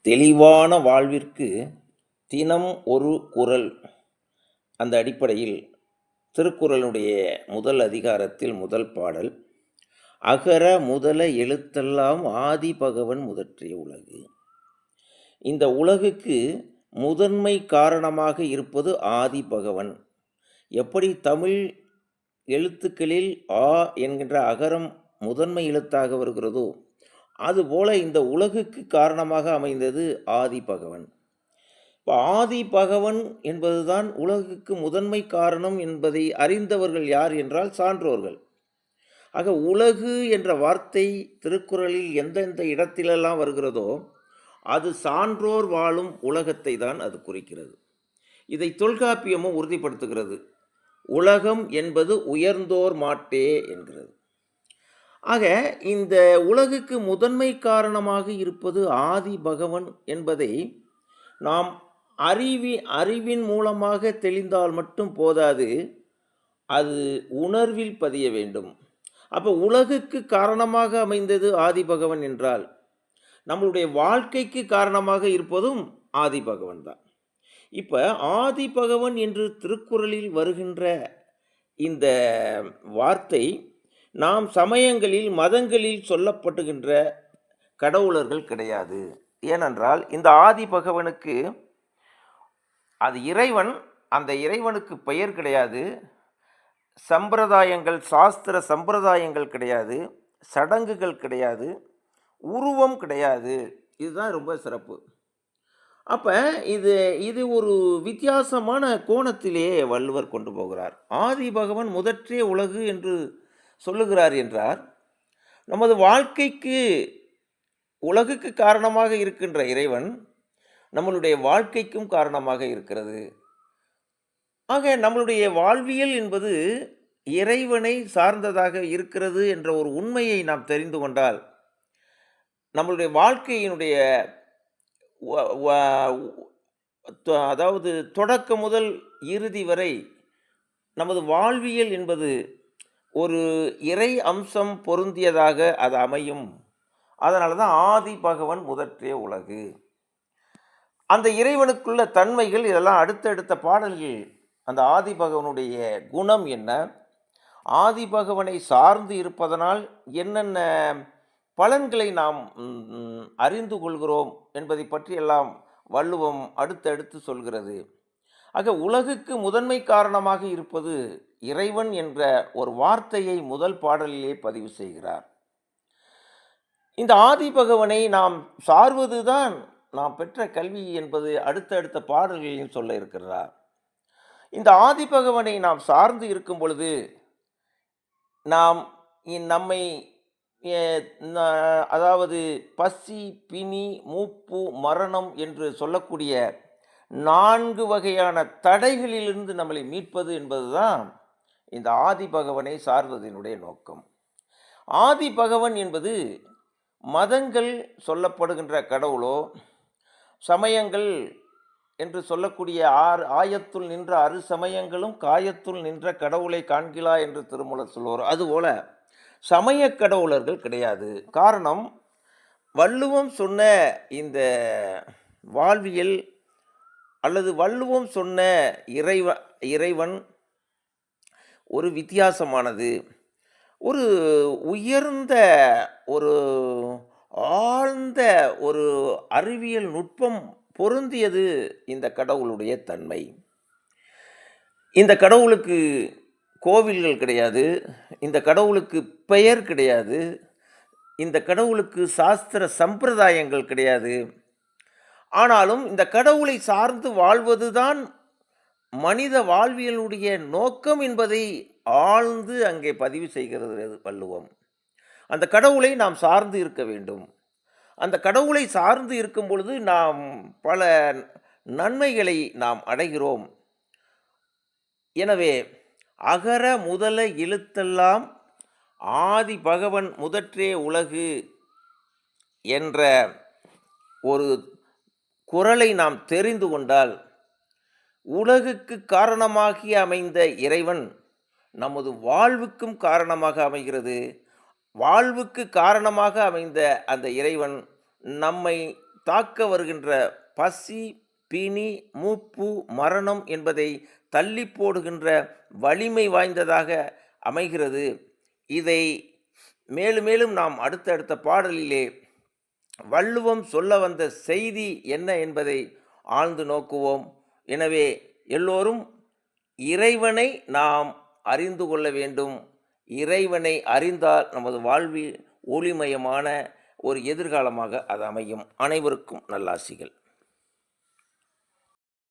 தெளிவான வாழ்விற்கு தினம் ஒரு குறள் அந்த அடிப்படையில் திருக்குறளுடைய முதல் அதிகாரத்தில் முதல் பாடல் அகர முதல எழுத்தெல்லாம் ஆதி பகவன் முதற்றிய உலகு. இந்த உலகுக்கு முதன்மை காரணமாக இருப்பது ஆதி பகவன். எப்படி தமிழ் எழுத்துக்களில் ஆ என்கின்ற அகரம் முதன்மை எழுத்தாக வருகிறதோ அதுபோல இந்த உலகுக்கு காரணமாக அமைந்தது ஆதி பகவன். இப்போ ஆதி பகவன் என்பதுதான் உலகுக்கு முதன்மை காரணம் என்பதை அறிந்தவர்கள் யார் என்றால் சான்றோர்கள். ஆக உலகு என்ற வார்த்தை திருக்குறளில் எந்தெந்த இடத்திலெல்லாம் வருகிறதோ அது சான்றோர் வாழும் உலகத்தை தான் அது குறிக்கிறது. இதை தொல்காப்பியமும் உறுதிப்படுத்துகிறது. உலகம் என்பது உயர்ந்தோர் மாட்டே என்கிறது. ஆக இந்த உலகுக்கு முதன்மை காரணமாக இருப்பது ஆதி பகவன் என்பதை நாம் அறிவி அறிவின் மூலமாக தெளிந்தால் மட்டும் போதாது அது உணர்வில் பதிய வேண்டும். அப்போ உலகுக்கு காரணமாக அமைந்தது ஆதி பகவன் என்றால் நம்மளுடைய வாழ்க்கைக்கு காரணமாக இருப்பதும் ஆதி பகவன் தான். இப்போ ஆதி பகவன் என்று திருக்குறளில் வருகின்ற இந்த வார்த்தை நாம் சமயங்களில் மதங்களில் சொல்லப்படுகின்ற கடவுளர்கள் கிடையாது. ஏனென்றால் இந்த ஆதி பகவனுக்கு அது இறைவன் அந்த இறைவனுக்கு பெயர் கிடையாது. சம்பிரதாயங்கள் சாஸ்திர சம்பிரதாயங்கள் கிடையாது. சடங்குகள் கிடையாது. உருவம் கிடையாது. இதுதான் ரொம்ப சிறப்பு. அப்போ இது இது ஒரு வித்தியாசமான கோணத்திலேயே வள்ளுவர் கொண்டு போகிறார். ஆதி பகவன் முதற்றே உலகு என்று சொல்லுகிறார் என்றார். நமது வாழ்க்கைக்கு உலகுக்கு காரணமாக இருக்கின்ற இறைவன் நம்மளுடைய வாழ்க்கைக்கும் காரணமாக இருக்கிறது. ஆக நம்மளுடைய வாழ்வியல் என்பது இறைவனை சார்ந்ததாக இருக்கிறது என்ற ஒரு உண்மையை நாம் தெரிந்து கொண்டால் நம்மளுடைய வாழ்க்கையினுடைய அதாவது தொடக்கம் முதல் இறுதி வரை நமது வாழ்வியல் என்பது ஒரு இறை அம்சம் பொருந்தியதாக அது அமையும். அதனால தான் ஆதி பகவன் முதற்றே உலகு. அந்த இறைவனுக்குள்ள தன்மைகள் இதெல்லாம் அடுத்தடுத்த பாடல்கள். அந்த ஆதி பகவனுடைய குணம் என்ன? ஆதி பகவனை சார்ந்து இருப்பதனால் என்னென்ன பலன்களை நாம் அறிந்து கொள்கிறோம் என்பதை பற்றி எல்லாம் வள்ளுவம் அடுத்தடுத்து சொல்கிறது. ஆக உலகுக்கு முதன்மை காரணமாக இருப்பது இறைவன் என்ற ஒரு வார்த்தையை முதல் பாடலிலே பதிவு செய்கிறார். இந்த ஆதி பகவனை நாம் சார்வதுதான் நாம் பெற்ற கல்வி என்பது அடுத்தடுத்த பாடல்களில் சொல்ல இருக்கிறார். இந்த ஆதி பகவனை நாம் சார்ந்து இருக்கும் பொழுது நாம் நம்மை அதாவது பசி பிணி மூப்பு மரணம் என்று சொல்லக்கூடிய நான்கு வகையான தடைகளிலிருந்து நம்மளை மீட்பது என்பதுதான் இந்த ஆதி பகவனை சார்வதனுடைய நோக்கம். ஆதி பகவன் என்பது மதங்கள் சொல்லப்படுகின்ற கடவுளோ சமயங்கள் என்று சொல்லக்கூடிய ஆறு ஆயத்துள் நின்ற அறு சமயங்களும் காயத்துள் நின்ற கடவுளை காண்கிலா என்று திருமூலர் சொல்லுவார். அதுபோல சமய கடவுளர்கள் கிடையாது. காரணம் வள்ளுவம் சொன்ன இந்த வாழ்வியல் அல்லது வள்ளுவம் சொன்ன இறைவ இறைவன் ஒரு வித்தியாசமானது. ஒரு உயர்ந்த ஒரு ஆழ்ந்த ஒரு அறிவியல் நுட்பம் பொருந்தியது இந்த கடவுளுடைய தன்மை. இந்த கடவுளுக்கு கோவில்கள் கிடையாது இந்த கடவுளுக்கு பெயர் கிடையாது இந்த கடவுளுக்கு சாஸ்திர சம்பிரதாயங்கள் கிடையாது. ஆனாலும் இந்த கடவுளை சார்ந்து வாழ்வதுதான் மனித வாழ்வியலுடைய நோக்கம் என்பதை ஆழ்ந்து அங்கே பதிவு செய்கிறது வள்ளுவம். அந்த கடவுளை நாம் சார்ந்து இருக்க வேண்டும். அந்த கடவுளை சார்ந்து இருக்கும் பொழுது நாம் பல நன்மைகளை நாம் அடைகிறோம். எனவே அகர முதல எழுத்தெல்லாம் ஆதி பகவன் முதற்றே உலகு என்ற ஒரு குரலை நாம் தெரிந்து கொண்டால் உலகுக்கு காரணமாகி அமைந்த இறைவன் நமது வாழ்வுக்கும் காரணமாக அமைகிறது. வாழ்வுக்கு காரணமாக அமைந்த அந்த இறைவன் நம்மை தாக்க வருகின்ற பசி பிணி மூப்பு மரணம் என்பதை தள்ளி போடுகின்ற வலிமை வாய்ந்ததாக அமைகிறது. இதை மேலும் மேலும் நாம் அடுத்தடுத்த பாடலிலே வள்ளுவம் சொல்ல வந்த செய்தி என்ன என்பதை ஆழ்ந்து நோக்குவோம். எனவே எல்லோரும் இறைவனை நாம் அறிந்து கொள்ள வேண்டும். இறைவனை அறிந்தால் நமது வாழ்வில் ஒளிமயமான ஒரு எதிர்காலமாக அது அமையும். அனைவருக்கும் நல்லாசிகள்.